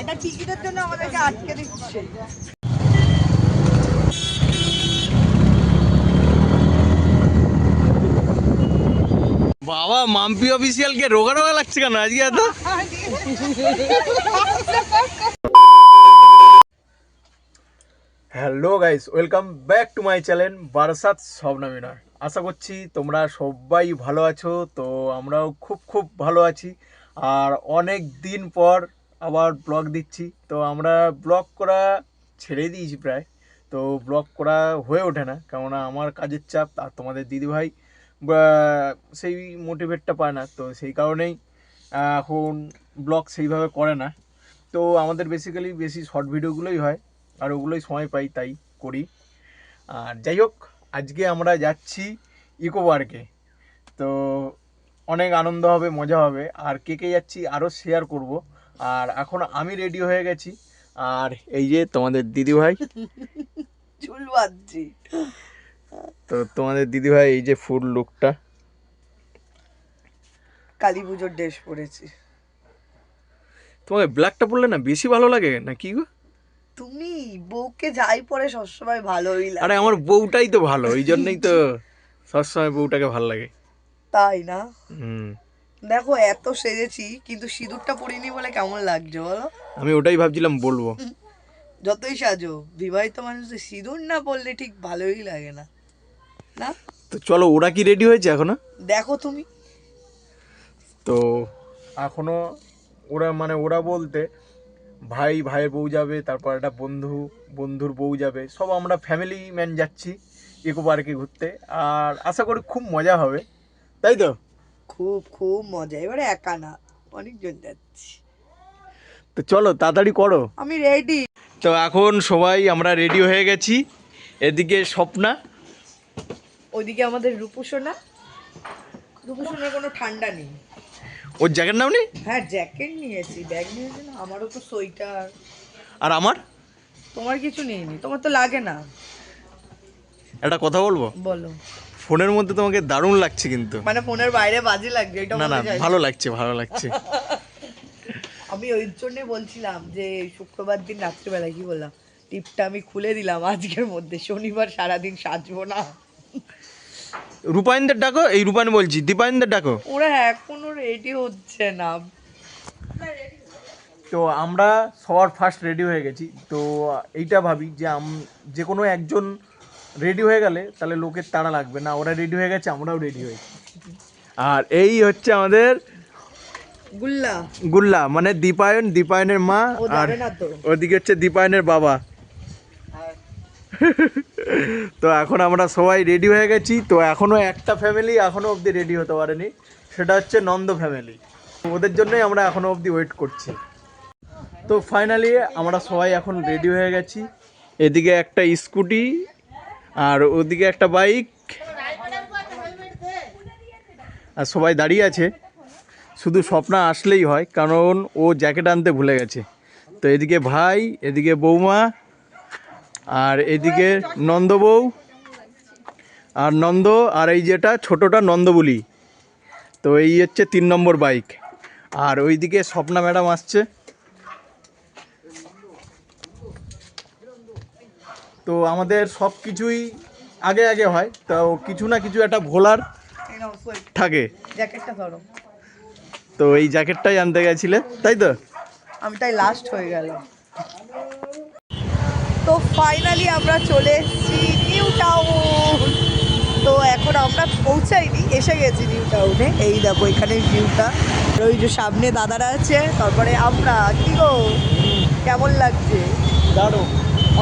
একটা টিকিটের জন্য আমাদেরকে আটকে দিচ্ছে। বাবা মাম্পি অফিসিয়ালকে রোগা রোগা লাগছে কেন আজকে এত? Hello guys welcome back to my channel Barasat স্বপ্নামিনার আশা করছি তোমরা সবাই ভালো আছো তো আমরাও খুব খুব ভালো আছি। আর অনেক দিন পর আবার ব্লগ দিচ্ছি। তো আমরা ব্লগ করা ছেড়ে দিয়েছি প্রায়। তো ব্লগ করা হয়ে ওঠে না, কেননা আমার কাজের চাপ আর তোমাদের দিদিভাই সেই মোটিভেটটা পায় না। তো সেই কারণেই, এখন ব্লগ সেইভাবে করে না। তো আমাদের বেসিক্যালি বেশি শর্ট ভিডিওগুলোই হয়, আর ওগুলোই সময় পাই তাই করি। আর যাই হোক, আজকে আমরা যাচ্ছি ইকো পার্কে তো অনেক আনন্দ হবে, মজা হবে। আর কে কে যাচ্ছি আরও শেয়ার করব। আর এখন আমি রেডি হয়ে গেছি। আর এই যে তোমাদের দিদিভাই। চুল বাঁধছি। তো তোমাদের দিদিভাই এই যে ফুল লুকটা কালী পুজোর ড্রেস পরেছি। তোমাকে ব্ল্যাকটা পরলে না বেশি ভালো লাগে না কি গো? তুমি বউকে যাই পরে সবসময় ভালোই লাগে। আরে আমার বউটাই তো ভালো এই জন্যই তো সবসময় বউটাকে ভালো লাগে। তাই না? হুম। দেখো এত সেজেছি কিন্তু সিঁদুরটা পরিনি বলে কেমন লাগছে বলো? আমি ওটাই ভাবছিলাম বলব। যতই সাজো বিবাহিত মানুষদের সিঁদুর না পরলে ঠিক ভালোই লাগে না। না? তো চলো ওরা কি রেডি হয়েছে এখনও? দেখো তুমি। তো এখনও ওরা মানে ওরা বলতে ভাই ভাইয়ের বউ যাবে তারপর একটা বন্ধু বন্ধুর বউ যাবে সব আমরা ফ্যামিলি ম্যান যাচ্ছি ইকো পার্কে ঘুরতে। আর আশা করি খুব মজা হবে। তাই তো? খুব খুব মজা। এবারে একা না অনেকজন যাচ্ছি। তো চলো তাড়াতাড়ি করো। আমি রেডি তো এখন সবাই আমরা রেডি হয়ে গেছি। এদিকে স্বপ্না। ওইদিকে আমাদের রূপসোনা। রূপসোনার কোনো ঠান্ডা নেই। ওর জ্যাকেট নাও নেই হ্যাঁ জ্যাকেট নিয়েছি। ব্যাগ নিয়েছি না আমারও তো সোয়েটার। আর আমার? তোমার কিছু নেইনি তোমার তো লাগে না। একটা কথা বলব? বলো। ফোনের মধ্যে তোমাকে দারুণ লাগছে কিন্তু। মানে ফোনের বাইরে বাজে লাগছে এটা না না ভালো লাগছে ভালো লাগছে। আমি ওই জন্যই বলছিলাম যে শুক্রবার দিন রাত্রিবেলা কি বললাম টিপটা আমি খুলে দিলাম আজকের মধ্যে শনিবার সারাদিন সাজবো না। রূপায়নদের ডাকো এই রূপায়ন বলছি দীপায়নদের ডাকো। ওরা এখনও রেডি হচ্ছে না। তো আমরা সবার ফার্স্ট রেডি হয়ে গেছি। তো এইটা ভাবি যে আম যে কোনো একজন রেডি হয়ে গেলে তাহলে লোকের তাড়া লাগবে না ওরা রেডি হয়ে গেছে আমরাও রেডি হয়েছি আর এই হচ্ছে আমাদের গুল্লা। গুল্লা মানে দীপায়ন দীপায়নের মা আর ওদিকে হচ্ছে দীপায়নের বাবা। তো এখন আমরা সবাই রেডি হয়ে গেছি তো এখনও একটা ফ্যামিলি এখনও অবধি রেডি হতে পারেনি সেটা হচ্ছে নন্দ ফ্যামিলি ওদের জন্যই আমরা এখনও অবধি ওয়েট করছি। তো ফাইনালি আমরা সবাই এখন রেডি হয়ে গেছি। এদিকে একটা স্কুটি আর ওদিকে একটা বাইক। আর সবাই দাঁড়িয়ে আছে। শুধু স্বপ্না আসলেই হয়, কারণ ও জ্যাকেট আনতে ভুলে গেছে। তো এদিকে ভাই, এদিকে বৌমা, আর এদিকে নন্দ বউ, আর নন্দ, আর এই যেটা ছোটোটা নন্দ বলি তো এই হচ্ছে তিন নম্বর বাইক। আর ওইদিকে স্বপ্না ম্যাডাম আসছে। তো আমাদের সব কিছুই আগে আগে হয়। তো কিছু না কিছু একটা ভোলার থাকে। জ্যাকেটটা ধরো। তো এই জ্যাকেটটাই আনতে গেছিলে তাই তো? আমি তাই লাস্ট হয়ে গেল তো ফাইনালি আমরা চলে এসেছি নিউ টাউন তো এখন আমরা পৌঁছাইনি এসে গেছি নিউ টাউনে এই দেখো এখানে ভিউটা ওই যে সামনে দাদারা আছে তারপরে আমরা কি গো? কেমন লাগছে? দারুণ।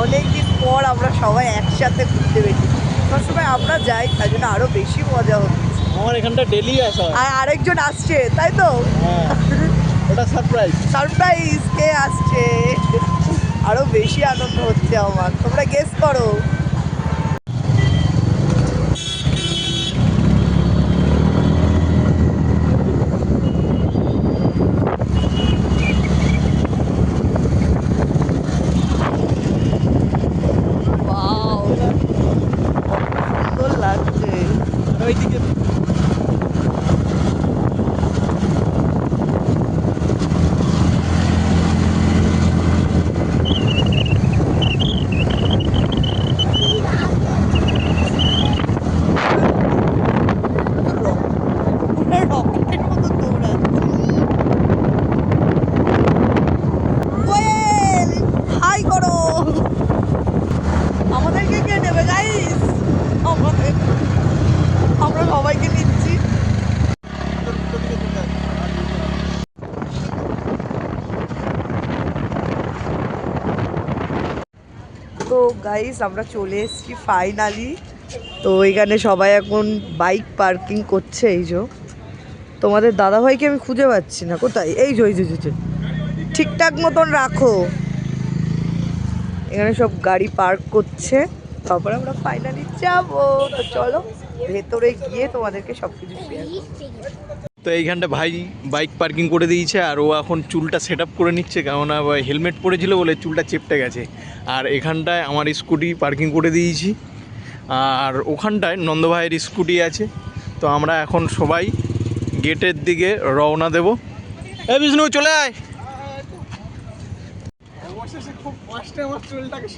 অনেক দিন পর আমরা সবাই একসাথে ঘুরতে বেরিয়েছি। সবসময় আমরা যাই তাই জন্য আরও বেশি মজা হচ্ছে। আমার এখানটা ডেলি আসা। আর আরেকজন আসছে তাই তো? হ্যাঁ। ওটা সারপ্রাইজ সারপ্রাইজ কে আসছে? আরও বেশি আনন্দ হচ্ছে আমার। তোমরা গেস করো Wow, সুন্দর লাগছে ওইদিকে তো গাইস আমরা চলে এসেছি ফাইনালি তো এখানে সবাই এখন বাইক পার্কিং করছে এই যে। তোমাদের দাদাভাইকে আমি খুঁজে পাচ্ছি না কোথায়? এই যে এই যে, ঠিকঠাক মতন রাখো। এখানে সব গাড়ি পার্ক করছে। তারপরে আমরা ফাইনালি যাব। চলো ভেতরে গিয়ে তোমাদেরকে সব কিছু শেয়ার তো এইখানটা ভাই বাইক পার্কিং করে দিয়েছে আর ও এখন চুলটা সেট করে নিচ্ছে, কেননা হেলমেট পরেছিল বলে চুলটা চেপটে গেছে। আর এখানটায় আমার স্কুটি পার্কিং করে দিয়েছি। আর ওখানটায় নন্দ ভাইয়ের স্কুটি আছে। তো আমরা এখন সবাই গেটের দিকে রওনা দেব। এ বিষ্ণু, চলে আয়। আমার চুলটাকে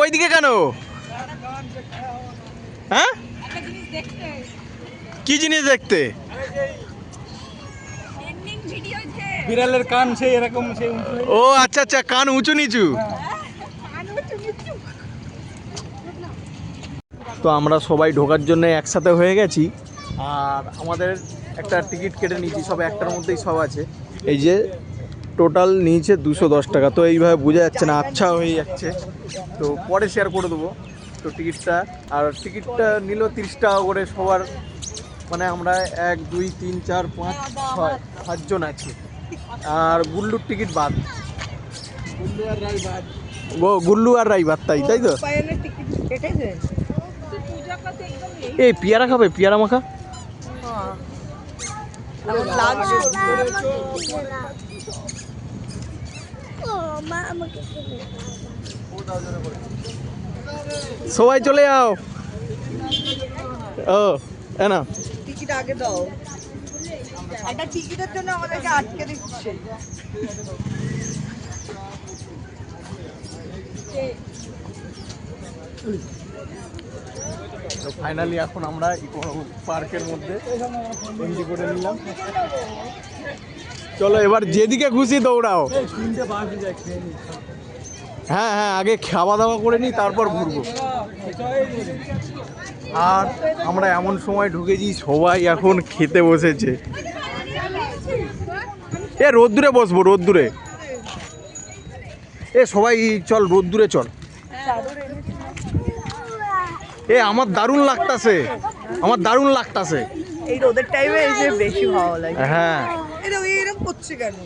ওইদিকে কেন? হ্যাঁ? কি জিনিস দেখতে? বিড়ালের কান সেই এরকম সেই ও আচ্ছা আচ্ছা কান উঁচু নিচু। তো আমরা সবাই ঢোকার জন্য একসাথে হয়ে গেছি। আর আমাদের একটা টিকিট কেটে নিয়েছি সব একটার মধ্যেই সব আছে। এই যে টোটাল নিয়েছে দুশো দশ টাকা। তো এইভাবে বোঝা যাচ্ছে না আচ্ছা হয়ে যাচ্ছে। তো পরে শেয়ার করে দেবো। তো টিকিটটা, আর টিকিটটা নিল তিরিশ টাকা করে সবার মানে আমরা এক, দুই, তিন, চার, পাঁচ, ছয়, সাতজন আছি। আর গুল্লুর টিকিট বাদ। গুল্লু আর রাই বাদ তাই তাই তো? এই পেয়ারা খাবে, পেয়ারা মাখা? লাঞ্চ সবাই চলে যাও। ও না। টিকিট আগে দাও। একটা টিকিটের জন্য আমাদেরকে আটকে দিচ্ছে। তো ফাইনালি এখন আমরা ইকো পার্কের মধ্যে এন্ট্রি করে নিলাম। চলো এবার যেদিকে খুশি দৌড়াও। হ্যাঁ হ্যাঁ আগে খাওয়া দাওয়া করে নিই তারপর ঘুরবো। আর আমরা এমন সময় ঢুকেছি সবাই এখন খেতে বসেছে। এ রোদ্দুরে বসবো রোদ্দুরে। এ সবাই চল রোদ্দুরে চল। এ আমার দারুণ লাগতাছে। আমার দারুণ লাগতাছে। এই রোদের টাইমে এসে বেশি ভালো লাগে। হ্যাঁ। এরকম করছে কেন?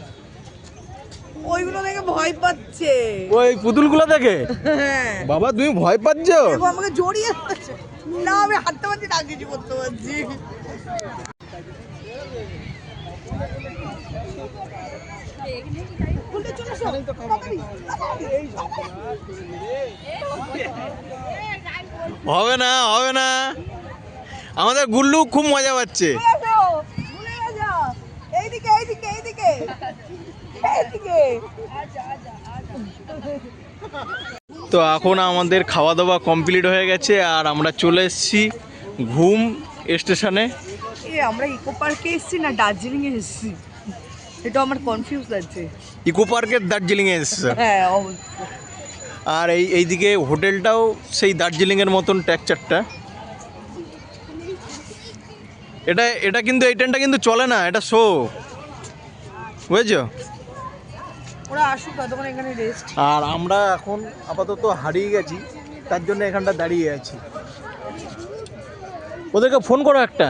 ওইগুলো দেখে ভয় পাচ্ছে। ওই পুতুলগুলো দেখে? হ্যাঁ। বাবা তুমি ভয় পাচ্ছ? আমাকে জড়িয়ে। না আমি হাঁটতে পারছি না কিছু করতে পারছি। হবে না হবে না। আমাদের গুল্লু খুব মজা পাচ্ছে ভুলে যাও, ভুলে যাও। এইদিকে এইদিকে এইদিকে এইদিকে তো এখন আমাদের খাওয়া দাওয়া কমপ্লিট হয়ে গেছে আর আমরা চলে এসেছি ঘুম স্টেশনে। এ আমরা ইকো পার্কে এসেছি না দার্জিলিং এ এসেছি। এটা আমার কনফিউজ লাগছে। ইকো পার্কের দার্জিলিংয়ে এসছে? হ্যাঁ আর এই এইদিকে হোটেলটাও সেই দার্জিলিংয়ের মতন ট্যাকচারটা এটা এটা কিন্তু এই ট্রেনটা কিন্তু চলে না এটা শো বুঝেছ? ওরা আসুক ততক্ষণ এখানে রেস্ট আর আমরা এখন আপাতত হারিয়ে গেছি তার জন্য এখানটা দাঁড়িয়ে আছি। ওদেরকে ফোন করো একটা।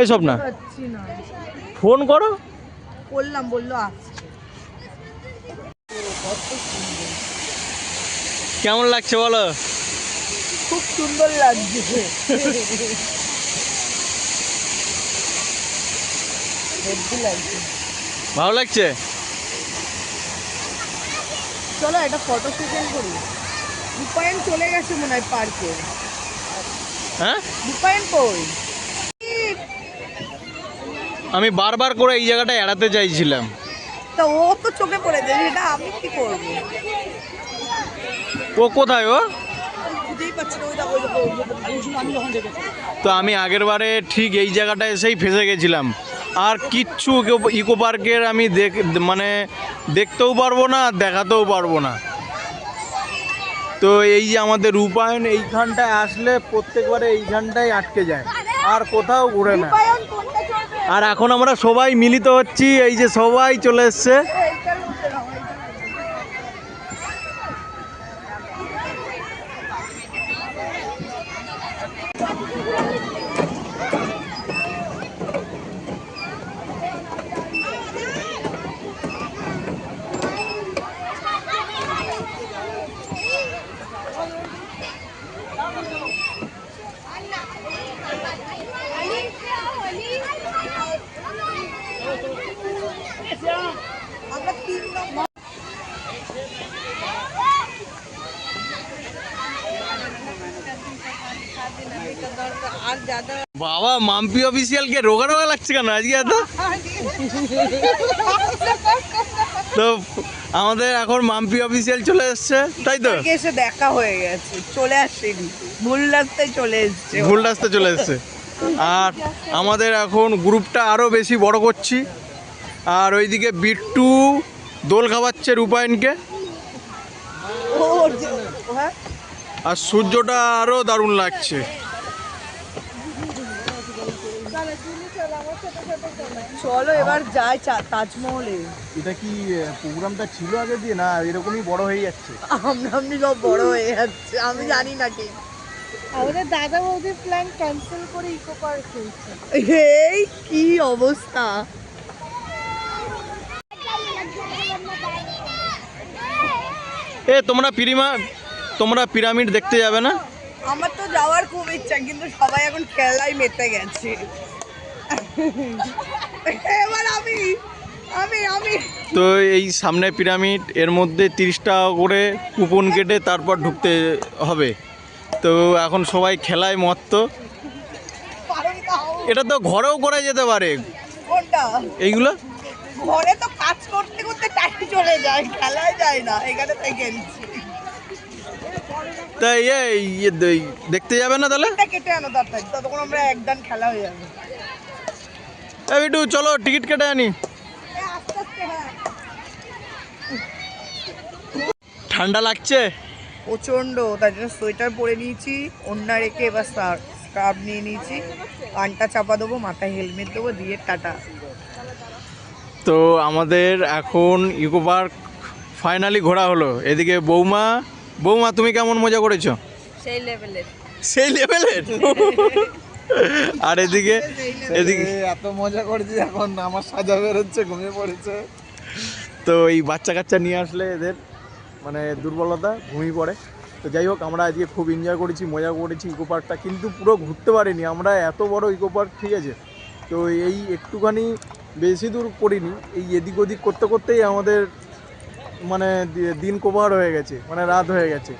এইসব না না। ফোন করো। বললাম বলল কেমন লাগছে বলো? খুব সুন্দর লাগছে। ভালো লাগছে? চলো একটা ফটো সেশন করি। রূপায়ণ চলে গেছে মনে হয় পার্কে হ্যাঁ? রূপায়ণ কই? আমি বারবার করে এই জায়গাটা এড়াতে চাইছিলাম। তা ও তো চোখে পড়েছে সেটা আমি কি করব? ও কোথায় ও? তো আমি আগের বারে ঠিক এই জায়গাটায় এসেই ফেসে গেছিলাম। আর কিচ্ছু ইকো পার্কের আমি দেখ মানে দেখতেও পারব না দেখাতেও পারব না। তো এই যে আমাদের রূপায়ণ এইখানটায় আসলে প্রত্যেকবারে এইখানটায় আটকে যায় আর কোথাও ঘুরে না। আর এখন আমরা সবাই মিলিত হচ্ছি এই যে সবাই চলে এসছে। বাবা মাম্পি অফিসিয়ালকে রোগা রোগা লাগছে কেন আজকে এত? তো আমাদের এখন মাম্পি অফিসিয়াল চলে এসছে তাই তো? এসে দেখা হয়ে গেছে চলে আসেনি। ভুল রাস্তায় চলে এসছে ভুল রাস্তা চলে এসছে। আর আমাদের এখন গ্রুপটা আরও বেশি বড় করছি। আর ওইদিকে বিট্টু দোল খাওয়াচ্ছে যে- হ্যাঁ? আর সূর্যটা আরও দারুণ লাগছে। চলো এবার যাই চা- তাজমহলে। এটা কি প্রোগ্রামটা ছিল আগে দিয়ে না এরকমই বড় হয়ে যাচ্ছে? আমরা আপনি সব বড় হয়ে যাচ্ছে আমি জানি না কি। আমাদের দাদা বৌদির প্ল্যান ক্যান্সেল করে ইকো পার্ক হয়েছে এই কি অবস্থা? এ তোমরা পিরিমা তোমরা পিরামিড দেখতে যাবে না? আমার তো যাওয়ার খুব ইচ্ছা কিন্তু সবাই এখন খেলায় মেতে গেছে। এবার আমি আমি আমি। তো এই সামনে পিরামিড এর মধ্যে তিরিশ টাকা করে কুপন কেটে তারপর ঢুকতে হবে। তো এখন সবাই খেলায় মত্ত। এটা তো ঘরেও করা যেতে পারে। এইগুলো? ঘরে তো কাজ করতে করতে টাইম চলে যায় খেলায় যায় না এখানে থেকে গেছি তা ইয়ে দেখতে যাবে না তাহলে? কেটে আনো ততক্ষণ আমরা একদান খেলা হয়ে যাবে। এ বিটু চলো টিকিট কেটে আনি। ঠান্ডা লাগছে? প্রচণ্ড তার জন্য সোয়েটার পরে নিয়েছি অন্যা রেখে এবার স্কার্ফ নিয়ে নিয়েছি। কানটা চাপা দেবো মাথায় হেলমেট দেবো দিয়ে টাটা। তো আমাদের এখন ইকো পার্ক ফাইনালি ঘোরা হলো। এদিকে বৌমা বৌমা তুমি কেমন মজা করেছ? সেই লেভেলের সেই লেভেলের আর এদিকে এদিকে। এত মজা করছি এখন আমার সাজা বেরোচ্ছে ঘুমিয়ে পড়েছে। তো এই বাচ্চা কাচ্চা নিয়ে আসলে এদের মানে দুর্বলতা ঘুমিয়ে পড়ে। তো যাই হোক আমরা আজকে খুব এনজয় করেছি মজা করেছি ইকো পার্কটা কিন্তু পুরো ঘুরতে পারিনি। আমরা এত বড় ইকো পার্ক ঠিক আছে? তো এই একটুখানি বেশি দূর করিনি। এই এদিক ওদিক করতে করতেই আমাদের মানে দিন কভার হয়ে গেছে মানে রাত হয়ে গেছে।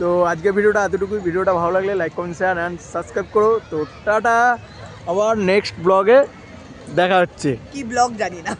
তো আজকে ভিডিওটা এতটুকুই। ভিডিওটা ভালো লাগলে like comment share and subscribe করো। তো টাটা, আবার নেক্সট ব্লগে দেখা হচ্ছে। কি ব্লগ জানি না।